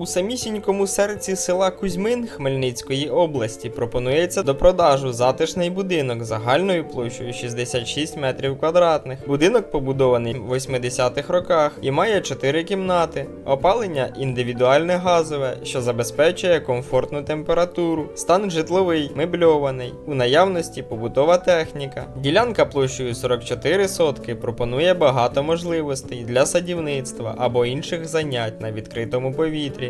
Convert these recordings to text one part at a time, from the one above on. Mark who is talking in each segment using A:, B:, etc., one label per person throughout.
A: У самісінькому серці села Кузьмин Хмельницької області пропонується до продажу затишний будинок загальною площею 66 метрів квадратних. Будинок побудований в 80-х роках і має 4 кімнати. Опалення індивідуальне газове, що забезпечує комфортну температуру. Стан житловий, мебльований. У наявності побутова техніка. Ділянка площею 44 сотки пропонує багато можливостей для садівництва або інших занять на відкритому повітрі.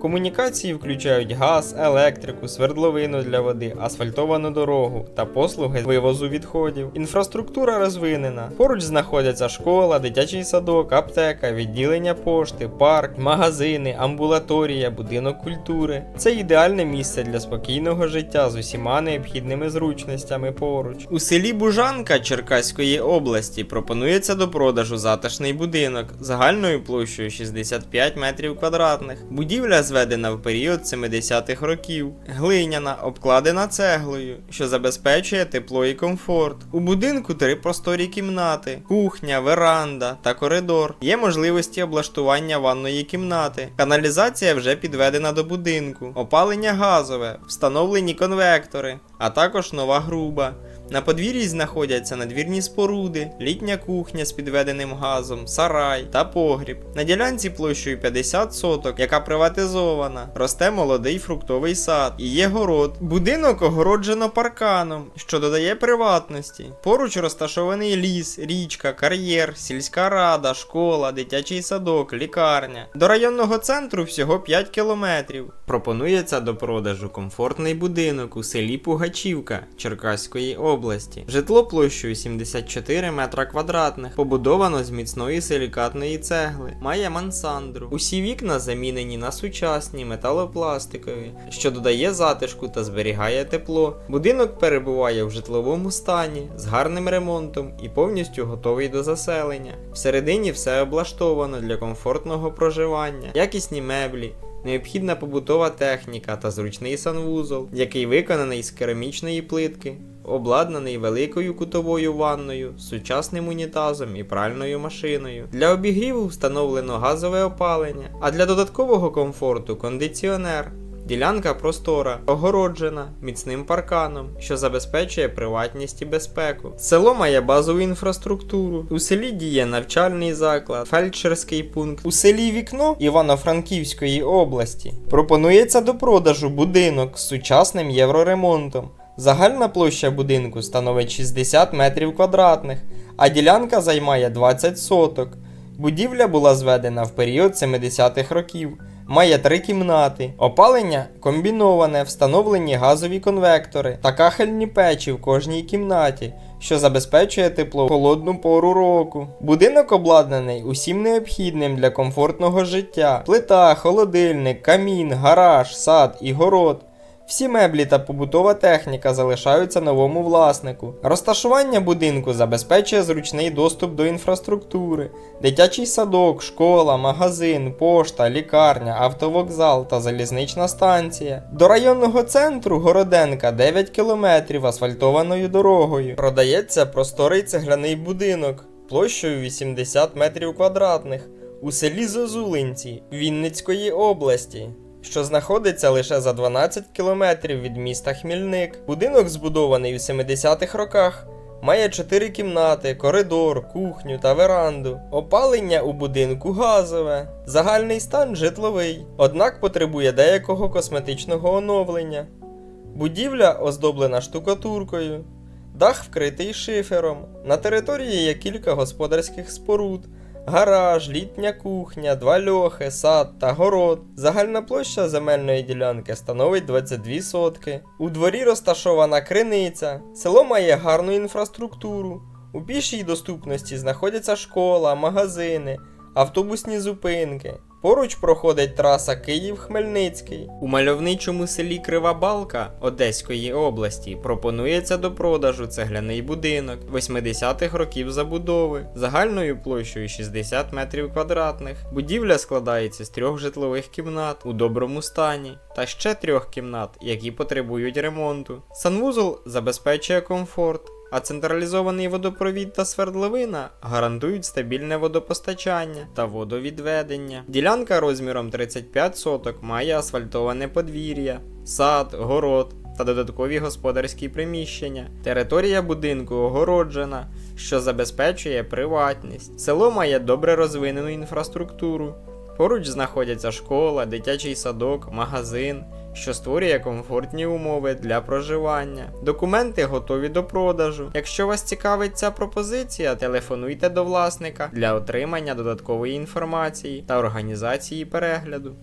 A: Комунікації включають газ, електрику, свердловину для води, асфальтовану дорогу та послуги вивозу відходів. Інфраструктура розвинена. Поруч знаходяться школа, дитячий садок, аптека, відділення пошти, парк, магазини, амбулаторія, будинок культури. Це ідеальне місце для спокійного життя з усіма необхідними зручностями поруч. У селі Бужанка Черкаської області пропонується до продажу затишний будинок загальною площею 65 метрів квадратних. Будівля зведена в період 70-х років, глиняна, обкладена цеглою, що забезпечує тепло і комфорт. У будинку три просторі кімнати, кухня, веранда та коридор. Є можливості облаштування ванної кімнати. Каналізація вже підведена до будинку, опалення газове, встановлені конвектори, а також нова груба. На подвір'ї знаходяться надвірні споруди, літня кухня з підведеним газом, сарай та погріб. На ділянці площею 50 соток, яка приватизована, росте молодий фруктовий сад і є город. Будинок огороджено парканом, що додає приватності. Поруч розташований ліс, річка, кар'єр, сільська рада, школа, дитячий садок, лікарня. До районного центру всього 5 кілометрів. Пропонується до продажу комфортний будинок у селі Пугачівка Черкаської області. Житло площею 74 метра квадратних, побудовано з міцної силікатної цегли, має мансандру. Усі вікна замінені на сучасні металопластикові, що додає затишку та зберігає тепло. Будинок перебуває в житловому стані з гарним ремонтом і повністю готовий до заселення. Всередині все облаштовано для комфортного проживання, якісні меблі. Необхідна побутова техніка та зручний санвузол, який виконаний з керамічної плитки, обладнаний великою кутовою ванною, сучасним унітазом і пральною машиною. Для обігріву встановлено газове опалення, а для додаткового комфорту кондиціонер. Ділянка простора, огороджена міцним парканом, що забезпечує приватність і безпеку. Село має базову інфраструктуру. У селі діє навчальний заклад, фельдшерський пункт. У селі Вікно Івано-Франківської області пропонується до продажу будинок з сучасним євроремонтом. Загальна площа будинку становить 60 метрів квадратних, а ділянка займає 20 соток. Будівля була зведена в період 70-х років. Має три кімнати. Опалення комбіноване, встановлені газові конвектори та кахельні печі в кожній кімнаті, що забезпечує тепло в холодну пору року. Будинок обладнаний усім необхідним для комфортного життя: плита, холодильник, камін, гараж, сад і город. Всі меблі та побутова техніка залишаються новому власнику. Розташування будинку забезпечує зручний доступ до інфраструктури, дитячий садок, школа, магазин, пошта, лікарня, автовокзал та залізнична станція. До районного центру Городенка 9 кілометрів асфальтованою дорогою. Продається просторий цегляний будинок площею 80 метрів квадратних у селі Зозулинці Вінницької області що знаходиться лише за 12 кілометрів від міста Хмільник. Будинок збудований у 70-х роках. Має 4 кімнати, коридор, кухню та веранду. Опалення у будинку газове, загальний стан житловий, однак потребує деякого косметичного оновлення. Будівля оздоблена штукатуркою, дах вкритий шифером. На території є кілька господарських споруд гараж, літня кухня, два льохи, сад та город. Загальна площа земельної ділянки становить 22 сотки. У дворі розташована криниця. Село має гарну інфраструктуру. У пішій доступності знаходяться школа, магазини, автобусні зупинки. Поруч проходить траса Київ-Хмельницький. У мальовничому селі Крива Балка Одеської області пропонується до продажу цегляний будинок 80-х років забудови загальною площею 60 метрів квадратних. Будівля складається з трьох житлових кімнат у доброму стані та ще трьох кімнат, які потребують ремонту. Санвузол забезпечує комфорт. А централізований водопровід та свердловина гарантують стабільне водопостачання та водовідведення. Ділянка розміром 35 соток має асфальтоване подвір'я, сад, город та додаткові господарські приміщення. Територія будинку огороджена, що забезпечує приватність. Село має добре розвинену інфраструктуру. Поруч знаходяться школа, дитячий садок, магазин, що створює комфортні умови для проживання. Документи готові до продажу. Якщо вас цікавить ця пропозиція, телефонуйте до власника для отримання додаткової інформації та організації перегляду.